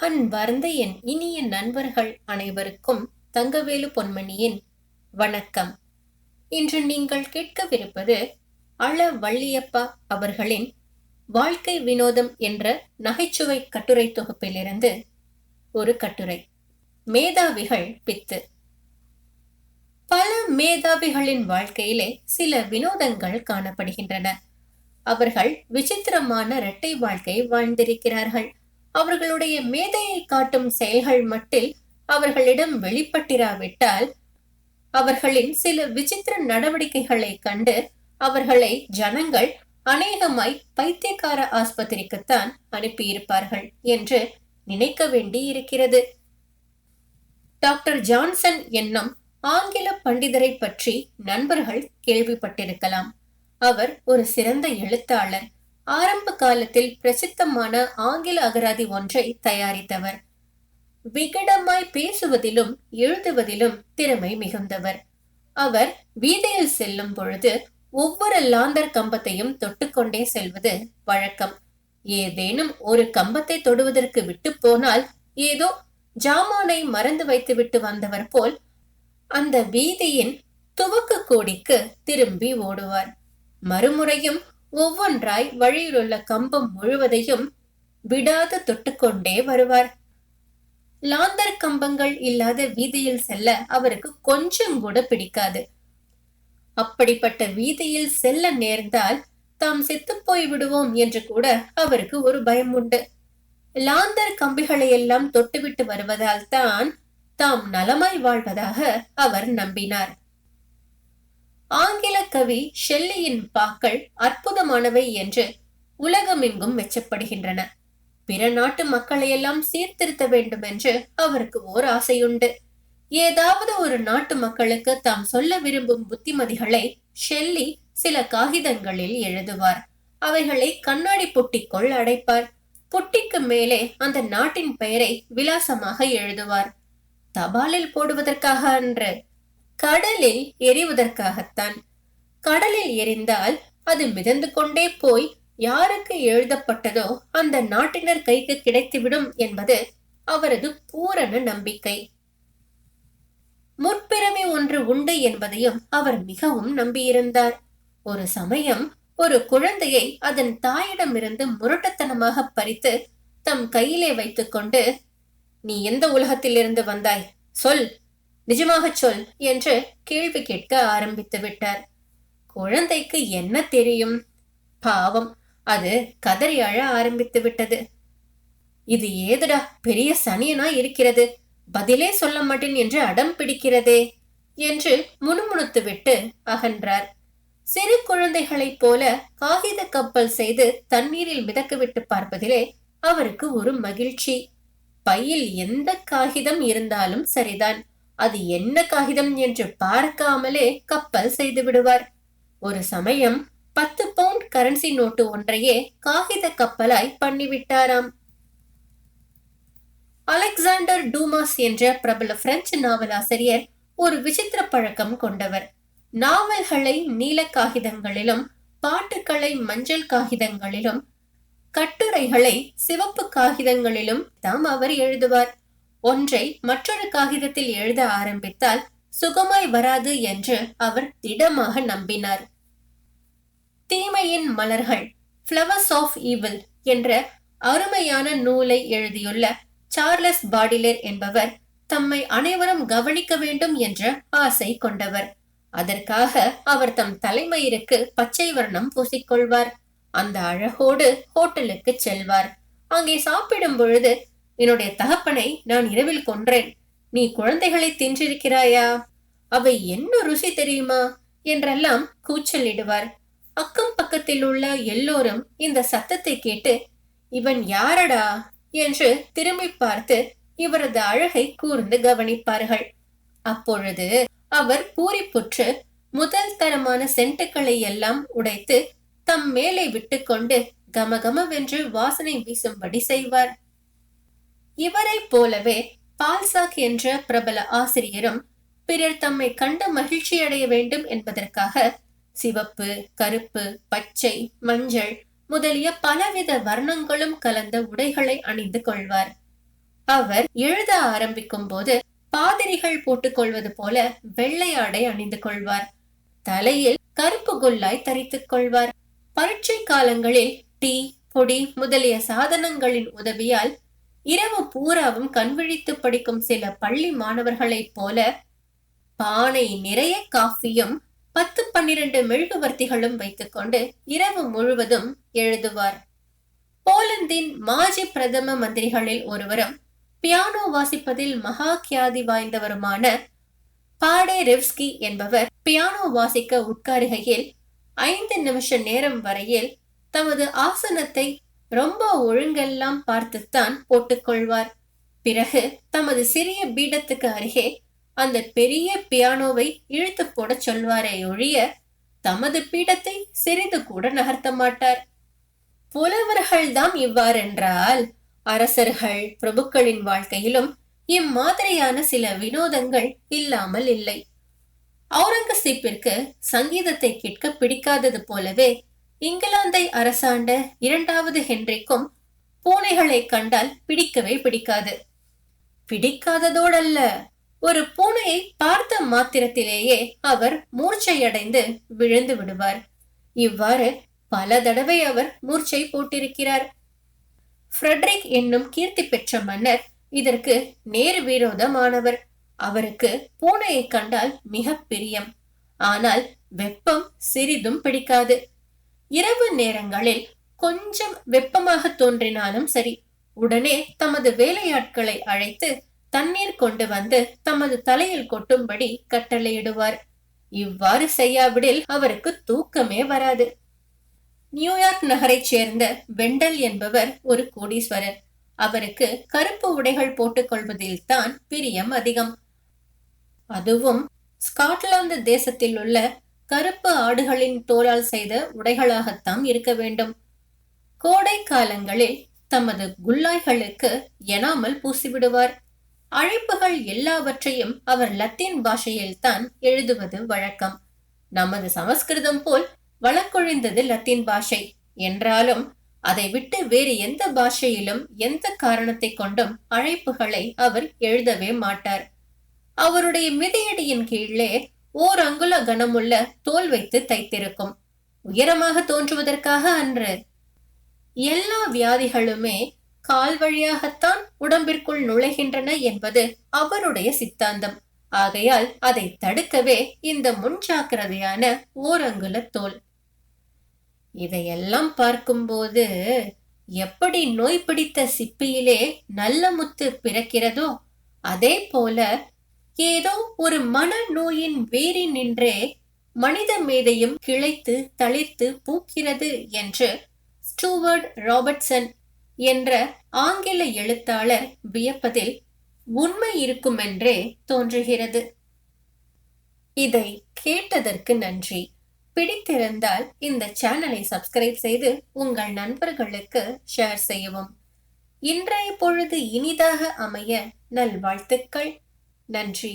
அன்பார்ந்த என் இனிய நண்பர்கள் அனைவருக்கும் தங்கவேலு பொன்மணியின் வணக்கம். இன்று நீங்கள் கேட்கவிருப்பது அள வள்ளியப்பா அவர்களின் வாழ்க்கை வினோதம் என்ற நகைச்சுவை கட்டுரை தொகுப்பிலிருந்து ஒரு கட்டுரை. மேதாவிகள் பித்து. பல மேதாவிகளின் வாழ்க்கையிலே சில வினோதங்கள் காணப்படுகின்றன. அவர்கள் விசித்திரமான இரட்டை வாழ்க்கை வாழ்ந்திருக்கிறார்கள். அவர்களுடைய மேதையை காட்டும் செயல்கள் மட்டில் அவர்களிடம் வெளிப்பட்டிராவிட்டால் அவர்களின் சில விசித்திர நடவடிக்கைகளை கண்டு அவர்களை ஜனங்கள் அநேகமாய் பைத்தியக்கார ஆஸ்பத்திரிக்குத்தான் அனுப்பியிருப்பார்கள் என்று நினைக்க வேண்டி இருக்கிறது டாக்டர் ஜான்சன் என்னும் ஆங்கில பண்டிதரை பற்றி நண்பர்கள் கேள்விப்பட்டிருக்கலாம். அவர் ஒரு சிறந்த எழுத்தாளர். ஆரம்ப காலத்தில் பிரசித்தமான ஆங்கில அகராதி ஒன்றை தயாரித்தவர். விகடமாய் பேசுவதிலும் எழுதுவதிலும் திறமை மிகுந்தவர். அவர் வீதியில் செல்லும் பொழுது ஒவ்வொரு லாந்தர் கம்பத்தையும் தொட்டுக்கொண்டே செல்வது வழக்கம். ஏதேனும் ஒரு கம்பத்தை தொடுவதற்கு விட்டு போனால் ஏதோ ஜாமானை மறந்து வைத்து விட்டு வந்தவர் போல் அந்த வீதியின் துவக்கு கோடிக்கு திரும்பி ஓடுவார். மறுமுறையும் ஒவ்வொன்றாய் வழியிலுள்ள கம்பம் முழுவதையும் விடாது தொட்டுக்கொண்டே வருவார். லாந்தர் கம்பங்கள் இல்லாத வீதியில் செல்ல அவருக்கு கொஞ்சம் கூட பிடிக்காது. அப்படிப்பட்ட வீதியில் செல்ல நேர்ந்தால் தாம் செத்து போய் விடுவோம் என்று கூட அவருக்கு ஒரு பயம் உண்டு. லாந்தர் கம்பிகளை எல்லாம் தொட்டுவிட்டு வருவதால் தான் தாம் நலமாய் வாழ்வதாக அவர் நம்பினார். கவி ஷெல்லியின் பாக்கள் அற்புதமானவை என்று உலகமெங்கும் மெச்சப்படுகின்றன. பிற நாட்டு மக்களையெல்லாம் சீர்திருத்த வேண்டும் என்று அவருக்கு ஓர் ஆசையுண்டு. ஏதாவது ஒரு நாட்டு மக்களுக்கு தாம் சொல்ல விரும்பும் புத்திமதிகளை ஷெல்லி சில காகிதங்களில் எழுதுவார். அவைகளை கண்ணாடி புட்டிக்குள் அடைப்பார். புட்டிக்கு மேலே அந்த நாட்டின் பெயரை விலாசமாக எழுதுவார். தபாலில் போடுவதற்காக அன்று கடலில் எரிவதற்காகத்தான் கடலில் எரிந்தால் அது மிதந்து கொண்டே போய் யாருக்கு எழுதப்பட்டதோ அந்த நாட்டினர் கைக்கு கிடைத்துவிடும் என்பது அவரது பூரண நம்பிக்கை. முற்பிறமை ஒன்று உண்டு என்பதையும் அவர் மிகவும் நம்பியிருந்தார். ஒரு சமயம் ஒரு குழந்தையை அதன் தாயிடமிருந்து முரட்டத்தனமாக பறித்து தம் கையிலே வைத்துக்கொண்டு நீ எந்த உலகத்திலிருந்து வந்தாய்? சொல் நிஜமாகச் சொல் என்று கேள்வி கேட்க ஆரம்பித்து விட்டார். குழந்தைக்கு என்ன தெரியும்? பாவம். அது கதறி அழ ஆரம்பித்து விட்டது. இது ஏதுடா பெரிய சனியனா இருக்கிறது? பதிலே சொல்ல மாட்டேன் என்று அடம் பிடிக்கிறதே என்று முணுமுணுத்து விட்டு அகன்றார். சிறு குழந்தைகளைப் போல காகித கப்பல் செய்து தண்ணீரில் மிதக்கவிட்டு பார்ப்பதிலே அவருக்கு ஒரு மகிழ்ச்சி. பையில் எந்த காகிதம் இருந்தாலும் சரிதான். அது என்ன காகிதம் என்று பார்க்காமலே கப்பல் செய்து விடுவார். ஒரு சமயம் பத்து பவுண்ட் கரன்சி நோட்டு ஒன்றையே காகித கப்பலாய் பண்ணிவிட்டாராம். அலெக்சாண்டர் டூமாஸ் என்ற பிரபல பிரெஞ்சு நாவலாசிரியர் ஒரு விசித்திர பழக்கம் கொண்டவர். நாவல்களை நீல காகிதங்களிலும் பாட்டுக்களை மஞ்சள் காகிதங்களிலும் கட்டுரைகளை சிவப்பு காகிதங்களிலும் தாம் அவர் எழுதுவார். ஒன்றை மற்றொரு காகிதத்தில் எழுத ஆரம்பித்தால் சுகமாய் வராது என்று அவர் திடமாக நம்பினார். தீமையின் மலர்கள் ஃப்ளவர்ஸ் ஆஃப் ஈவில் என்ற அருமையான நூலை எழுதியுள்ள சார்லஸ் பாடிலர் என்பவர் தம்மை அனைவரும் கவனிக்க வேண்டும் என்ற ஆசை கொண்டவர். அதற்காக அவர் தம் தலைமயிருக்கு பச்சை வர்ணம் பூசிக்கொள்வார். அந்த அழகோடு ஹோட்டலுக்கு செல்வார். அங்கே சாப்பிடும் பொழுது என்னுடைய தகப்பனை நான் இரவில் கொன்றேன். நீ குழந்தைகளை தின்றிருக்கிறாயா? அவை என்ன ருசி தெரியுமா? என்றெல்லாம் கூச்சலிடுவார். அக்கம் பக்கத்தில் உள்ள எல்லோரும் இந்த சத்தத்தை கேட்டு இவன் யாரடா? என்று திரும்பி பார்த்து இவரது அழகை கூர்ந்து கவனிப்பார்கள். அப்பொழுது அவர் பூரிப்புற்று முதல் தரமான சென்ட்டுகளை எல்லாம் உடைத்து தம் மேலே விட்டுக்கொண்டு கமகமவென்று வாசனை வீசும்படி செய்வார். இவரை போலவே பால்சாக் என்ற பிரபல ஆசிரியரும் பிறர் தம்மை கண்டு மகிழ்ச்சியடைய வேண்டும் என்பதற்காக சிவப்பு கருப்பு பச்சை மஞ்சள் முதலிய பலவித வர்ணங்களும் கலந்த உடைகளை அணிந்து கொள்வார். அவர் எழுத ஆரம்பிக்கும் போது பாதிரிகள் போட்டுக்கொள்வது போல வெள்ளை ஆடை அணிந்து கொள்வார். தலையில் கருப்பு குல்லாய் தரித்துக் கொள்வார். பரீட்சை காலங்களில் டீ பொடி முதலிய சாதனங்களின் உதவியால் இரவு பூராவும் கண்விழித்து படிக்கும் சில பள்ளி மாணவர்களைப் போல பானை நிறைய காஃபியும் பத்து பன்னிரண்டு மெழுகுவர்த்திகளும் வைத்துக்கொண்டு இரவு முழுவதும் எழுதுவார். போலந்தின் மாஜி பிரதம மந்திரிகளில் ஒருவரும் பியானோ வாசிப்பதில் மகா கியாதி வாய்ந்தவருமான பாடே ரெவ்ஸ்கி என்பவர் பியானோ வாசிக்க உட்காருகையில் ஐந்து நிமிஷ நேரம் வரையில் தமது ஆசனத்தை ரொம்ப ஒழுங்கெல்லாம் பார்த்துத்தான் போட்டுக்கொள்வார். பிறகு தமது சிறிய பீடத்துக்கு அருகே அந்த பெரிய பியானோவை இழுத்து போட சொல்வாரே ஒழிய தமது பீடத்தை சிறிது கூட நகர்த்த மாட்டார். புலவர்கள்தாம் இவ்வாறென்றால் அரசர்கள் பிரபுக்களின் வாழ்க்கையிலும் இம்மாதிரியான சில வினோதங்கள் இல்லாமல் இல்லை. அவுரங்கசீப்பிற்கு சங்கீதத்தை கேட்க பிடிக்காதது போலவே இங்கிலாந்தை அரசாண்ட இரண்டாவது ஹென்றிக்கும் பூனைகளை கண்டால் பிடிக்கவே பிடிக்காது. பிடிக்காததோடல்ல ஒரு பூனையை பார்த்த மாத்திரத்திலேயே அவர் மூர்ச்சையடைந்து விழுந்து விடுவார். இவ்வாறு பல தடவை அவர் மூர்ச்சை போட்டிருக்கிறார். ஃப்ரெட்ரிக் என்னும் கீர்த்தி பெற்ற மன்னர் இதற்கு நேர் விரோதமானவர். அவருக்கு பூனையை கண்டால் மிக பிரியம். ஆனால் வெப்பம் சிறிதும் பிடிக்காது. இரவு நேரங்களில் கொஞ்சம் வெப்பமாக தோன்றினாலும் சரி உடனே தமது வேலையாட்களை அழைத்து தண்ணீர் கொண்டு வந்து தமது தலையில் கொட்டும்படி கட்டளையிடுவார். இவ்வாறு செய்யாவிடில் அவருக்கு தூக்கமே வராது. நியூயார்க் நகரைச் சேர்ந்த வெண்டல் என்பவர் ஒரு கோடீஸ்வரர். அவருக்கு கருப்பு உடைகள் போட்டுக் கொள்வதில் தான் பிரியம் அதிகம். அதுவும் ஸ்காட்லாந்து தேசத்தில் உள்ள கருப்பு ஆடுகளின் தோலால் செய்த உடைகளாகத்தான் இருக்க வேண்டும். கோடை காலங்களில் தமது குல்லாய்களுக்கு எனாமல் பூசிவிடுவார். அழைப்புகள் எல்லாவற்றையும் அவர் லத்தீன் பாஷையில் தான் எழுதுவது வழக்கம். நமது சமஸ்கிருதம் போல் வழக்கொழிந்தது லத்தீன் பாஷை. என்றாலும் அதை விட்டு வேறு எந்த பாஷையிலும் எந்த காரணத்தை கொண்டும் அழைப்புகளை அவர் எழுதவே மாட்டார். அவருடைய மிதியடியின் கீழே ஓர் அங்குல கனமுள்ள தோல் வைத்து தைத்திருக்கும். உயரமாக தோன்றுவதற்காக அன்று. எல்லா வியாதிகளுமே கால் வழியாகத்தான் உடம்பிற்குள் நுழைகின்றன என்பது அவருடைய சித்தாந்தம். ஆகையால் அதை தடுக்கவே இந்த முன்ஜாக்கிரதையான ஓரங்குல தோல். இதையெல்லாம் பார்க்கும்போது எப்படி நோய் பிடித்த சிப்பியிலே நல்ல முத்து பிறக்கிறதோ அதே போல ஏதோ ஒரு மன நோயின் வேறி நின்றே மனித மேதையும் கிளைத்து தளிர்த்து பூக்கிறது என்று ஸ்டூவர்ட் ராபர்ட்சன் என்ற ஆங்கில எழுத்தாளர் வியப்பதில் உண்மை இருக்குமென்றே தோன்றுகிறது. இதை கேட்டதற்கு நன்றி. பிடித்திருந்தால் இந்த சேனலை சப்ஸ்கிரைப் செய்து உங்கள் நண்பர்களுக்கு ஷேர் செய்யவும். இன்றைய பொழுது இனிதாக அமைய நல்வாழ்த்துக்கள். நன்றி.